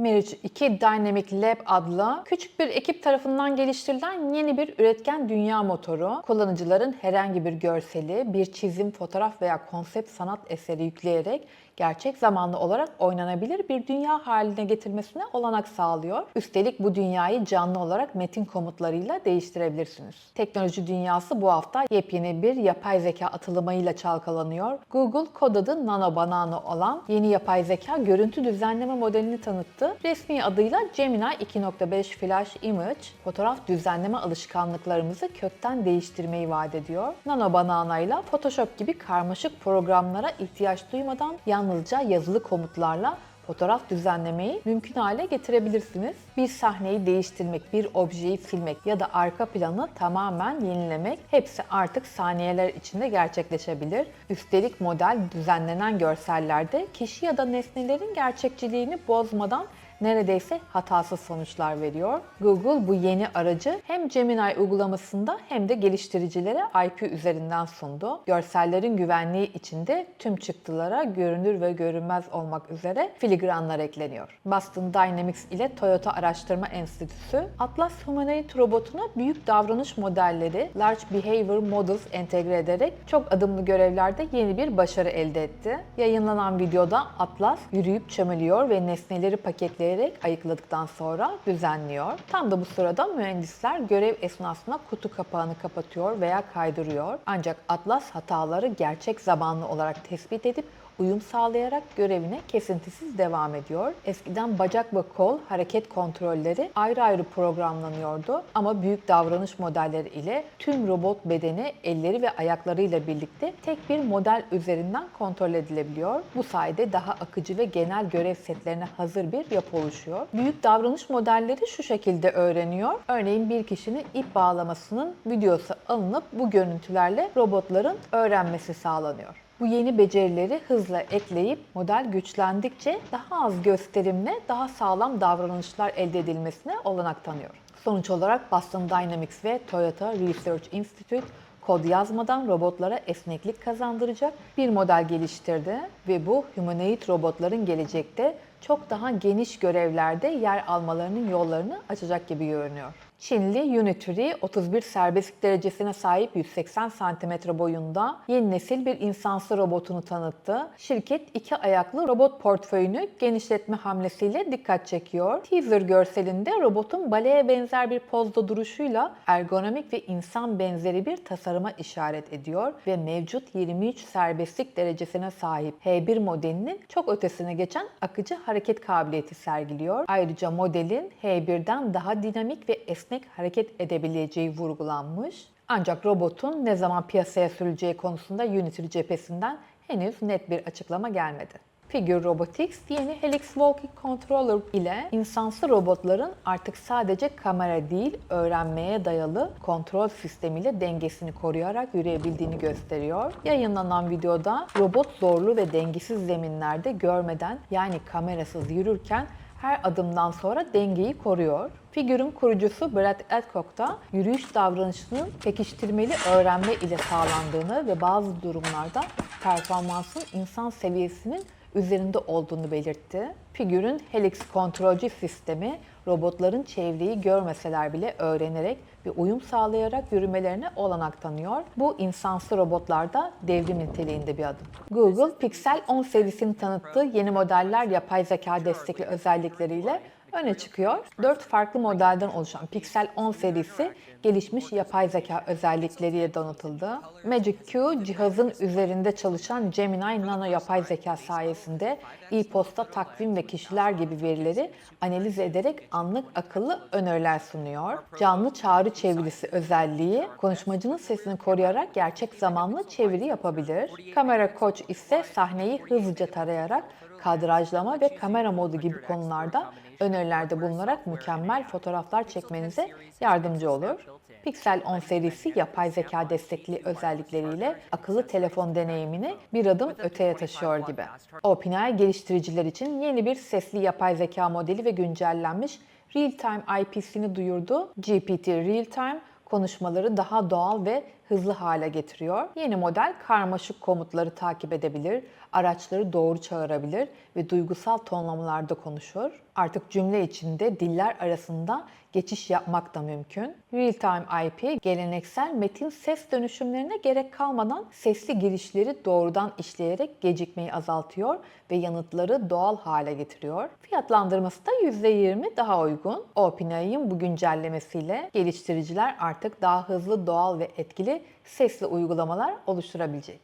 Mirage 2 Dynamic Lab adlı küçük bir ekip tarafından geliştirilen yeni bir üretken dünya motoru, kullanıcıların herhangi bir görseli, bir çizim, fotoğraf veya konsept sanat eseri yükleyerek gerçek zamanlı olarak oynanabilir bir dünya haline getirmesine olanak sağlıyor. Üstelik bu dünyayı canlı olarak metin komutlarıyla değiştirebilirsiniz. Teknoloji dünyası bu hafta yepyeni bir yapay zeka atılımıyla çalkalanıyor. Google kod adı Nano Banano olan yeni yapay zeka görüntü düzenleme modelini tanıttı. Resmi adıyla Gemini 2.5 Flash Image, fotoğraf düzenleme alışkanlıklarımızı kökten değiştirmeyi vaat ediyor. Nano Banana ile Photoshop gibi karmaşık programlara ihtiyaç duymadan yalnızca yazılı komutlarla fotoğraf düzenlemeyi mümkün hale getirebilirsiniz. Bir sahneyi değiştirmek, bir objeyi silmek ya da arka planı tamamen yenilemek hepsi artık saniyeler içinde gerçekleşebilir. Üstelik model düzenlenen görsellerde kişi ya da nesnelerin gerçekçiliğini bozmadan neredeyse hatasız sonuçlar veriyor. Google bu yeni aracı hem Gemini uygulamasında hem de geliştiricilere IP üzerinden sundu. Görsellerin güvenliği içinde tüm çıktılara görünür ve görünmez olmak üzere filigranlar ekleniyor. Boston Dynamics ile Toyota Araştırma Enstitüsü, Atlas Humanoid robotuna büyük davranış modelleri Large Behavior Models entegre ederek çok adımlı görevlerde yeni bir başarı elde etti. Yayınlanan videoda Atlas yürüyüp çömeliyor ve nesneleri paketleyerek ayıkladıktan sonra düzenliyor. Tam da bu sırada mühendisler görev esnasında kutu kapağını kapatıyor veya kaydırıyor. Ancak Atlas hataları gerçek zamanlı olarak tespit edip uyum sağlayarak görevine kesintisiz devam ediyor. Eskiden bacak ve kol hareket kontrolleri ayrı ayrı programlanıyordu ama büyük davranış modelleri ile tüm robot bedeni elleri ve ayaklarıyla birlikte tek bir model üzerinden kontrol edilebiliyor. Bu sayede daha akıcı ve genel görev setlerine hazır bir yapı oluşuyor. Büyük davranış modelleri şu şekilde öğreniyor. Örneğin bir kişinin ip bağlamasının videosu alınıp bu görüntülerle robotların öğrenmesi sağlanıyor. Bu yeni becerileri hızla ekleyip model güçlendikçe daha az gösterimle daha sağlam davranışlar elde edilmesine olanak tanıyor. Sonuç olarak Boston Dynamics ve Toyota Research Institute kod yazmadan robotlara esneklik kazandıracak bir model geliştirdi ve bu humanoid robotların gelecekte çok daha geniş görevlerde yer almalarının yollarını açacak gibi görünüyor. Çinli Unitary 31 serbestlik derecesine sahip 180 cm boyunda yeni nesil bir insansı robotunu tanıttı. Şirket iki ayaklı robot portföyünü genişletme hamlesiyle dikkat çekiyor. Teaser görselinde robotun baleye benzer bir pozda duruşuyla ergonomik ve insan benzeri bir tasarıma işaret ediyor ve mevcut 23 serbestlik derecesine sahip H1 modelinin çok ötesine geçen akıcı hareket kabiliyeti sergiliyor. Ayrıca modelin H1'den daha dinamik ve esnek hareket edebileceği vurgulanmış. Ancak robotun ne zaman piyasaya sürüleceği konusunda Unity cephesinden henüz net bir açıklama gelmedi. Figure Robotics yeni Helix Walking Controller ile insansı robotların artık sadece kamera değil, öğrenmeye dayalı kontrol sistemiyle dengesini koruyarak yürüyebildiğini gösteriyor. Yayınlanan videoda robot zorlu ve dengesiz zeminlerde görmeden yani kamerasız yürürken her adımdan sonra dengeyi koruyor. Figürün kurucusu Brad Adcock da yürüyüş davranışının pekiştirmeli öğrenme ile sağlandığını ve bazı durumlarda performansın insan seviyesinin üzerinde olduğunu belirtti. Figürün Helix kontrolcü sistemi robotların çevreyi görmeseler bile öğrenerek ve uyum sağlayarak yürümelerine olanak tanıyor. Bu insansı robotlarda devrim niteliğinde bir adım. Google Pixel 10 serisini tanıttığı yeni modeller yapay zeka destekli özellikleriyle öne çıkıyor. 4 farklı modelden oluşan Pixel 10 serisi gelişmiş yapay zeka özellikleriyle donatıldı. Magic Q cihazın üzerinde çalışan Gemini Nano yapay zeka sayesinde e-posta, takvim ve kişiler gibi verileri analiz ederek anlık akıllı öneriler sunuyor. Canlı çağrı çevirisi özelliği konuşmacının sesini koruyarak gerçek zamanlı çeviri yapabilir. Kamera Coach ise sahneyi hızlıca tarayarak kadrajlama ve kamera modu gibi konularda önerilerde bulunarak mükemmel fotoğraflar çekmenize yardımcı olur. Pixel 10 serisi yapay zeka destekli özellikleriyle akıllı telefon deneyimini bir adım öteye taşıyor gibi. OpenAI geliştiriciler için yeni bir sesli yapay zeka modeli ve güncellenmiş Real-Time IP'sini duyurdu. GPT Real-Time konuşmaları daha doğal ve hızlı hale getiriyor. Yeni model karmaşık komutları takip edebilir, araçları doğru çağırabilir ve duygusal tonlamalarda konuşur. Artık cümle içinde diller arasında geçiş yapmak da mümkün. Real-time IP, geleneksel metin ses dönüşümlerine gerek kalmadan sesli girişleri doğrudan işleyerek gecikmeyi azaltıyor ve yanıtları doğal hale getiriyor. Fiyatlandırması da %20 daha uygun. OpenAI'ın bu güncellemesiyle geliştiriciler artık daha hızlı, doğal ve etkili sesli uygulamalar oluşturabilecek.